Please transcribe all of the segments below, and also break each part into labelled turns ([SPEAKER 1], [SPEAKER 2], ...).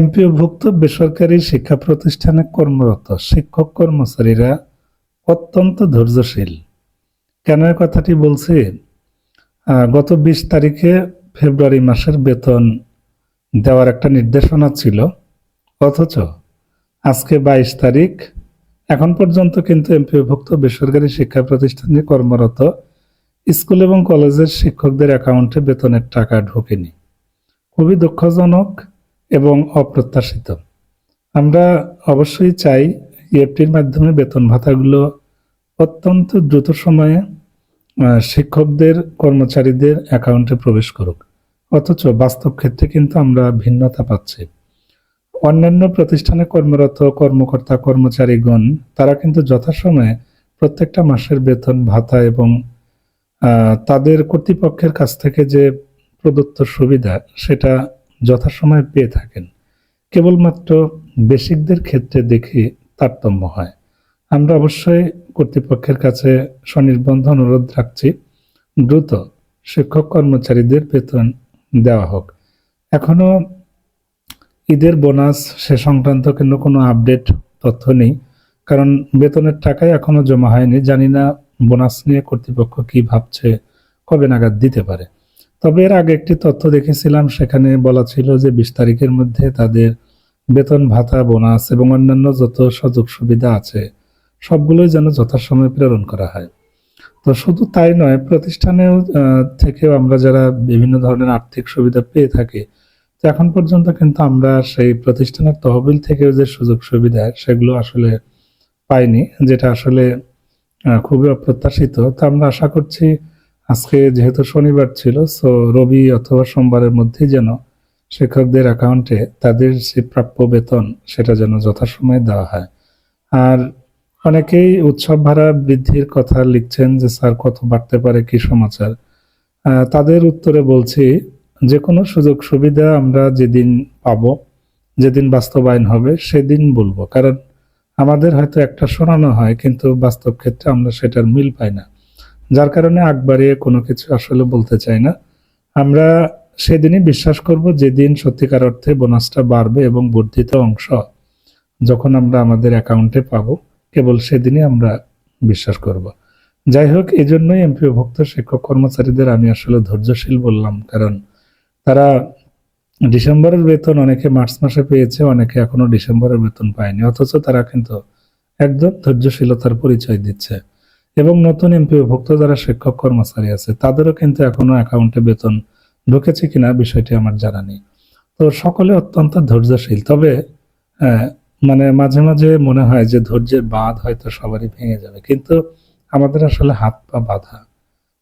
[SPEAKER 1] এমপিওভুক্ত বেসরকারি শিক্ষা প্রতিষ্ঠানে কর্মরত শিক্ষক কর্মচারীরা অত্যন্ত ধৈর্যশীল। কেন কথাটি বলছি গত বিশ তারিখে ফেব্রুয়ারি মাসের বেতন দেওয়ার একটা নির্দেশনা ছিল। অথচ আজকে বাইশ তারিখ, এখন পর্যন্ত কিন্তু এমপিওভুক্ত বেসরকারি শিক্ষা প্রতিষ্ঠানে কর্মরত স্কুল এবং কলেজের শিক্ষকদের অ্যাকাউন্টে বেতনের টাকা ঢোকেনি। খুবই দুঃখজনক এবং অপ্রত্যাশিত। আমরা অবশ্যই চাই ইএফটির মাধ্যমে বেতন ভাতাগুলো অত্যন্ত দ্রুত সময়ে শিক্ষকদের, কর্মচারীদের অ্যাকাউন্টে প্রবেশ করুক। অথচ বাস্তব ক্ষেত্রে কিন্তু আমরা ভিন্নতা পাচ্ছি। অন্যান্য প্রতিষ্ঠানে কর্মরত কর্মকর্তা, কর্মচারীগণ, তারা কিন্তু যথাসময়ে প্রত্যেকটা মাসের বেতন ভাতা এবং তাদের কর্তৃপক্ষের কাছ থেকে যে প্রদত্ত সুবিধা, সেটা যথাসময়ে পেয়ে থাকেন। কেবলমাত্র বেসিকদের ক্ষেত্রে দেখি তারতম্য হয়। আমরা অবশ্যই কর্তৃপক্ষের কাছে স্বনির্বন্ধ অনুরোধ রাখছি, দ্রুত শিক্ষক কর্মচারীদের বেতন দেওয়া হোক। এখনও ঈদের বোনাস সে সংক্রান্ত কিন্তু কোনো আপডেট তথ্য নেই, কারণ বেতনের টাকাই এখনও জমা হয়নি। জানি না বোনাস নিয়ে কর্তৃপক্ষ কি ভাবছে, কবে নাগাদ দিতে পারে। তবে এর আগে একটি তথ্য দেখেছিলাম, সেখানে বলা ছিল যে বিশ তারিখের মধ্যে তাদের বেতন ভাতা, বোনাস এবং অন্যান্য যত সুযোগ সুবিধা আছে, সবগুলোই যেন যথাসময়ে প্রেরণ করা হয়। তো শুধু তাই নয়, প্রতিষ্ঠানেও থেকেও আমরা যারা বিভিন্ন ধরনের আর্থিক সুবিধা পেয়ে থাকি, তো এখন পর্যন্ত কিন্তু আমরা সেই প্রতিষ্ঠানের তহবিল থেকেও যে সুযোগ সুবিধা, সেগুলো আসলে পাইনি, যেটা আসলে খুবই অপ্রত্যাশিত। তো আমরা আশা করছি আজকে যেহেতু শনিবার ছিল সো রবি অথবা সোমবারের মধ্যেই যেন শিক্ষকদের অ্যাকাউন্টে তাদের যে প্রাপ্য বেতন, সেটা যেন যথাসময়ে দেওয়া হয়। আর অনেকেই উৎসব ভাড়া বৃদ্ধির কথা লিখছেন যে, স্যার, কত বাড়তে পারে? কি সমাচার? তাদের উত্তরে বলছি, যে কোনো সুযোগ সুবিধা আমরা যেদিন পাব, যেদিন বাস্তবায়ন হবে, সেদিন বলব। কারণ আমাদের হয়তো একটা শোনানো হয়, কিন্তু বাস্তব ক্ষেত্রে আমরা সেটার মিল পাই না। যার কারণে আগ বাড়িয়ে কোনো কিছু আসলে বলতে চাই না। আমরা সেদিনই বিশ্বাস করব যেদিন সত্যিকার অর্থে বোনাসটা বাড়বে এবং বর্ধিত অংশ যখন আমরা আমাদের অ্যাকাউন্টে পাবো, কেবল সেদিনই আমরা বিশ্বাস করব। যাই হোক এই জন্যই এমপিওভুক্ত শিক্ষক কর্মচারীদের আমি আসলে ধৈর্যশীল বললাম, কারণ তারা ডিসেম্বরের বেতন অনেকে মার্চ মাসে পেয়েছে, অনেকে এখনও ডিসেম্বরের বেতন পায়নি, অথচ তারা কিন্তু একদম ধৈর্যশীলতার পরিচয় দিচ্ছে। এবং নতুন এমপিওভুক্ত যারা শিক্ষক কর্মচারী আছে, তাদেরও কিন্তু এখনও অ্যাকাউন্টে বেতন ঢুকেছে কিনা বিষয়টি আমার জানা নেই। তো সকলে অত্যন্ত ধৈর্যশীল। তবে মানে মাঝে মাঝে মনে হয় যে ধৈর্যের বাঁধ হয়তো সবারই ভেঙে যাবে। কিন্তু আমাদের আসলে হাত পা বাঁধা।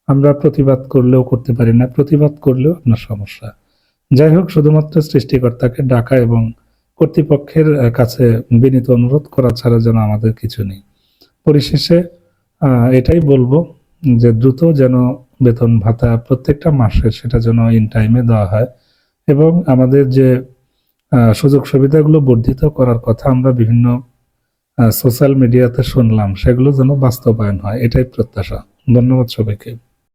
[SPEAKER 1] আমরা প্রতিবাদ করলেও করতে পারি না, প্রতিবাদ করলেও আপনার সমস্যা। যাই হোক, শুধুমাত্র সৃষ্টিকর্তাকে ডাকা এবং কর্তৃপক্ষের কাছে বিনীত অনুরোধ করা ছাড়া যেন আমাদের কিছু নেই। পরিশেষে এটাই বলব যে দ্রুত যেন বেতন ভাতা প্রত্যেকটা মাসে সেটা যেন ইন টাইমে দেওয়া হয়। এবং আমাদের যে সুযোগ সুবিধাগুলো বর্ধিত করার কথা আমরা বিভিন্ন সোশ্যাল মিডিয়াতে শুনলাম, সেগুলো যেন বাস্তবায়ন হয়, এটাই প্রত্যাশা। ধন্যবাদ সবাইকে।